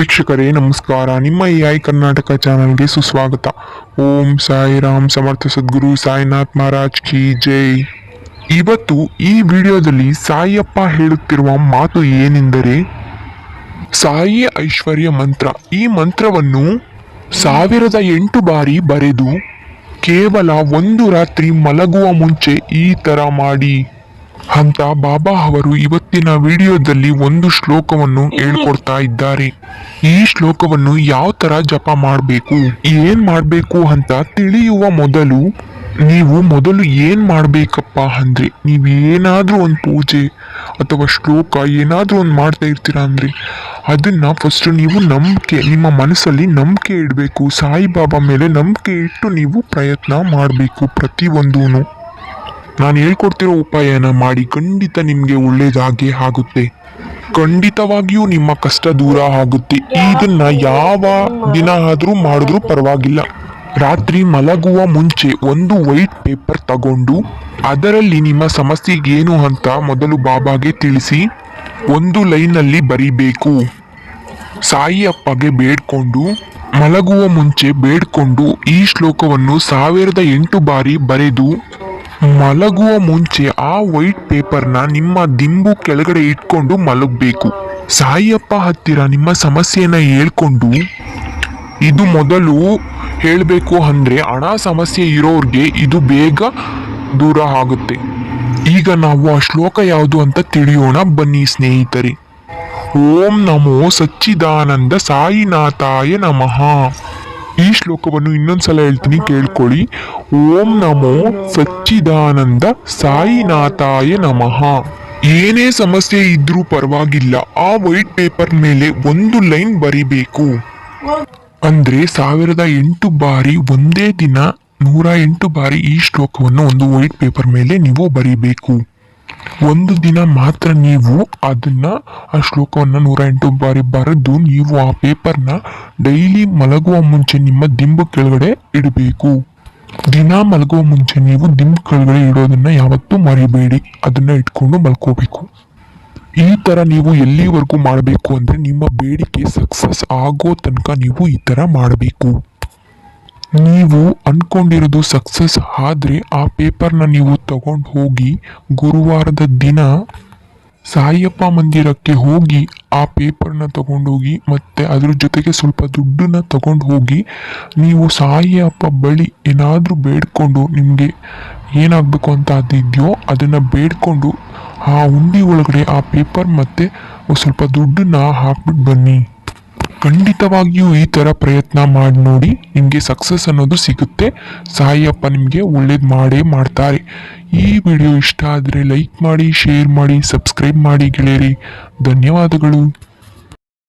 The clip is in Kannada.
ವೀಕ್ಷಕರೇ, ನಮಸ್ಕಾರ. ನಿಮ್ಮ ಎ ಐ ಕರ್ನಾಟಕ ಚಾನಲ್ಗೆ ಸುಸ್ವಾಗತ. ಓಂ ಸಾಯಿ ರಾಮ್ ಸಮರ್ಥ ಸದ್ಗುರು ಸಾಯಿನಾಥ್ ಮಹಾರಾಜ್ ಕಿ ಜೈ. ಇವತ್ತು ಈ ವಿಡಿಯೋದಲ್ಲಿ ಸಾಯಿಯಪ್ಪ ಹೇಳುತ್ತಿರುವ ಮಾತು ಏನೆಂದರೆ ಸಾಯಿ ಐಶ್ವರ್ಯ ಮಂತ್ರ. ಈ ಮಂತ್ರವನ್ನು ಸಾವಿರದ ಎಂಟು ಬಾರಿ ಬರೆದು ಕೇವಲ ಒಂದು ರಾತ್ರಿ ಮಲಗುವ ಮುಂಚೆ ಈ ಥರ ಮಾಡಿ. ಅಂತ ಬಾಬಾ ಅವರು ಇವತ್ತಿನ ವಿಡಿಯೋದಲ್ಲಿ ಒಂದು ಶ್ಲೋಕವನ್ನು ಹೇಳ್ಕೊಡ್ತಾ ಇದ್ದಾರೆ. ಈ ಶ್ಲೋಕವನ್ನು ಯಾವ ತರ ಜಪ ಮಾಡಬೇಕು ಏನ್ ಮಾಡಬೇಕು ಅಂತ ತಿಳಿಯುವ ಮೊದಲು ನೀವು ಮೊದಲು ಏನ್ ಮಾಡ್ಬೇಕಪ್ಪ ಅಂದ್ರೆ ಏನಾದರೂ ಒಂದು ಪೂಜೆ ಅಥವಾ ಶ್ಲೋಕ ಏನಾದ್ರೂ ಒಂದು ಮಾಡ್ತಾ ಇರ್ತೀರ ಅಂದ್ರೆ ಅದನ್ನ ಫಸ್ಟ್ ನೀವು ನಂಬಿಕೆ ನಿಮ್ಮ ಮನಸ್ಸಲ್ಲಿ ನಂಬಿಕೆ ಇಡಬೇಕು. ಸಾಯಿಬಾಬಾ ಮೇಲೆ ನಂಬಿಕೆ ಇಟ್ಟು ನೀವು ಪ್ರಯತ್ನ ಮಾಡಬೇಕು ಪ್ರತಿಯೊಂದೂ ನಾನು ಹೇಳ್ಕೊಡ್ತಿರೋ ಉಪಾಯನ ಮಾಡಿ ಖಂಡಿತ ನಿಮಗೆ ಒಳ್ಳೇದಾಗಿ ಆಗುತ್ತೆ. ಖಂಡಿತವಾಗಿಯೂ ನಿಮ್ಮ ಕಷ್ಟ ದೂರ ಆಗುತ್ತೆ. ಇದನ್ನ ಯಾವ ದಿನ ಆದ್ರೂ ಮಾಡಿದ್ರೂ ಪರವಾಗಿಲ್ಲ. ರಾತ್ರಿ ಮಲಗುವ ಮುಂಚೆ ಒಂದು ವೈಟ್ ಪೇಪರ್ ತಗೊಂಡು ಅದರಲ್ಲಿ ನಿಮ್ಮ ಸಮಸ್ಯೆಗೇನು ಅಂತ ಮೊದಲು ಬಾಬಾಗೆ ತಿಳಿಸಿ ಒಂದು ಲೈನಲ್ಲಿ ಬರಿಬೇಕು. ಸಾಯಿ ಅಪ್ಪಗೆ ಬೇಡ್ಕೊಂಡು ಮಲಗುವ ಮುಂಚೆ ಬೇಡ್ಕೊಂಡು ಈ ಶ್ಲೋಕವನ್ನು ಸಾವಿರದ ಎಂಟು ಬಾರಿ ಬರೆದು ಮಲಗುವ ಮುಂಚೆ ಆ ವೈಟ್ ಪೇಪರ್ನ ನಿಮ್ಮ ದಿಂಬು ಕೆಳಗಡೆ ಇಟ್ಕೊಂಡು ಮಲಗಬೇಕು. ಸಾಯಿಯಪ್ಪ ಹತ್ತಿರ ನಿಮ್ಮ ಸಮಸ್ಯೆನ ಹೇಳ್ಕೊಂಡು ಇದು ಮೊದಲು ಹೇಳಬೇಕು ಅಂದರೆ ಹಣ ಸಮಸ್ಯೆ ಇರೋರಿಗೆ ಇದು ಬೇಗ ದೂರ ಆಗುತ್ತೆ. ಈಗ ನಾವು ಆ ಶ್ಲೋಕ ಯಾವುದು ಅಂತ ತಿಳಿಯೋಣ ಬನ್ನಿ ಸ್ನೇಹಿತರೆ. ಓಂ ನಮೋ ಸಚ್ಚಿದಾನಂದ ಸಾಯಿನಾಥಾಯ ನಮಃ. ಈ ಶ್ಲೋಕವನ್ನು ಇನ್ನೊಂದ್ಸಲ ಹೇಳ್ತೀನಿ, ಕೇಳ್ಕೊಳ್ಳಿ. ಓಂ ನಮೋ ಸಚ್ಚಿದಾನಂದ ಸಾಯಿನಾಥಾಯ ನಮಃ. ಏನೇ ಸಮಸ್ಯೆ ಇದ್ರೂ ಪರವಾಗಿಲ್ಲ, ಆ ವೈಟ್ ಪೇಪರ್ ಮೇಲೆ ಒಂದು ಲೈನ್ ಬರಿಬೇಕು. ಅಂದ್ರೆ ಸಾವಿರದ ಎಂಟು ಬಾರಿ ಒಂದೇ ದಿನ ನೂರ ಎಂಟು ಬಾರಿ ಈ ಶ್ಲೋಕವನ್ನು ಒಂದು ವೈಟ್ ಪೇಪರ್ ಮೇಲೆ ನೀವು ಬರಿಬೇಕು. ಒಂದು ದಿನ ಮಾತ್ರ ನೀವು ಅದನ್ನ ಆ ಶ್ಲೋಕವನ್ನ ನೂರ ಎಂಟು ಬಾರಿ ಬರೆದು ನೀವು ಆ ಪೇಪರ್ನ ಡೈಲಿ ಮಲಗುವ ಮುಂಚೆ ನಿಮ್ಮ ದಿಂಬು ಕೆಳಗಡೆ ಇಡಬೇಕು. ದಿನ ಮಲಗುವ ಮುಂಚೆ ನೀವು ದಿಂಬು ಕೆಳಗಡೆ ಇಡೋದನ್ನ ಯಾವತ್ತೂ ಮರಿಬೇಡಿ. ಅದನ್ನ ಇಟ್ಕೊಂಡು ಮಲ್ಕೋಬೇಕು. ಈ ತರ ನೀವು ಎಲ್ಲಿವರೆಗೂ ಮಾಡಬೇಕು ಅಂದ್ರೆ ನಿಮ್ಮ ಬೇಡಿಕೆ ಸಕ್ಸಸ್ ಆಗೋ ತನಕ ನೀವು ಈ ತರ ಮಾಡಬೇಕು. ನೀವು ಅನ್ಕೊಂಡಿರೋದು ಸಕ್ಸಸ್ ಆದರೆ ಆ ಪೇಪರ್ನ ನೀವು ತಗೊಂಡು ಹೋಗಿ ಗುರುವಾರದ ದಿನ ಸಾಯಿಯಪ್ಪ ಮಂದಿರಕ್ಕೆ ಹೋಗಿ ಆ ಪೇಪರ್ನ ತಗೊಂಡೋಗಿ ಮತ್ತೆ ಅದ್ರ ಜೊತೆಗೆ ಸ್ವಲ್ಪ ದುಡ್ಡನ್ನ ತಗೊಂಡು ಹೋಗಿ ನೀವು ಸಾಯಿಯಪ್ಪ ಬಳಿ ಏನಾದರೂ ಬೇಡ್ಕೊಂಡು ನಿಮಗೆ ಏನಾಗಬೇಕು ಅಂತ ಅದಿದೆಯೋ ಅದನ್ನು ಬೇಡ್ಕೊಂಡು ಆ ಉಂಡಿ ಒಳಗಡೆ ಆ ಪೇಪರ್ ಮತ್ತು ಸ್ವಲ್ಪ ದುಡ್ಡನ್ನ ಹಾಕ್ಬಿಟ್ಟು ಬನ್ನಿ. ಖಂಡಿತವಾಗಿಯೂ ಈ ಥರ ಪ್ರಯತ್ನ ಮಾಡಿ ನೋಡಿ ನಿಮಗೆ ಸಕ್ಸಸ್ ಅನ್ನೋದು ಸಿಗುತ್ತೆ. ಸಾಯಿಯಪ್ಪ ನಿಮಗೆ ಒಳ್ಳೇದು ಮಾಡೇ ಮಾಡ್ತಾರೆ. ಈ ವಿಡಿಯೋ ಇಷ್ಟ ಆದರೆ ಲೈಕ್ ಮಾಡಿ ಶೇರ್ ಮಾಡಿ ಸಬ್ಸ್ಕ್ರೈಬ್ ಮಾಡಿ ಗೆಳೆಯರಿ. ಧನ್ಯವಾದಗಳು.